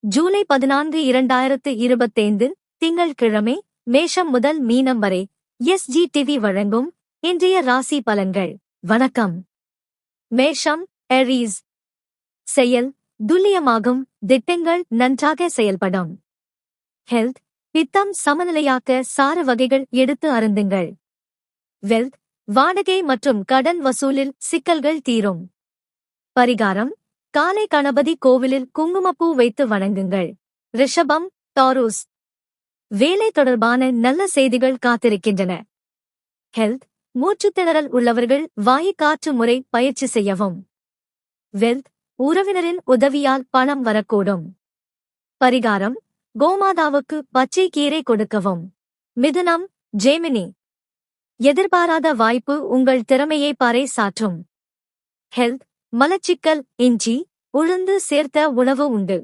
ஜூலை பதினான்கு இரண்டாயிரத்து இருபத்தைந்து திங்கள்கிழமை மேஷம் முதல் மீனம் வரை எஸ்ஜி டிவி வழங்கும் இன்றைய ராசி பலன்கள். வணக்கம். மேஷம் எரீஸ் செயல் துல்லியமாகும். திட்டங்கள் நன்றாக செயல்படும். ஹெல்த் பித்தம் சமநிலையாக்க சாறு வகைகள் எடுத்து அருந்துங்கள். வெல்த் வாடகை மற்றும் கடன் வசூலில் சிக்கல்கள் தீரும். பரிகாரம் காலை கணபதி கோவிலில் குங்குமப்பூ வைத்து வணங்குங்கள். ரிஷபம் டாரூஸ். வேலை தொடர்பான நல்ல செய்திகள் காத்திருக்கின்றன. ஹெல்த் மூச்சுத்திணறல் உள்ளவர்கள் வாயு காற்று முறை பயிற்சி செய்யவும். வெல்த் உறவினரின் உதவியால் பணம் வரக்கூடும். பரிகாரம் கோமாதாவுக்கு பச்சை கீரை கொடுக்கவும். மிதுனம் ஜேமினி. எதிர்பாராத வாய்ப்பு உங்கள் திறமையை பறை சாற்றும். ஹெல்த் மலச்சிக்கல் இஞ்சி உளுந்து சேர்த்த உணவு உண்டு.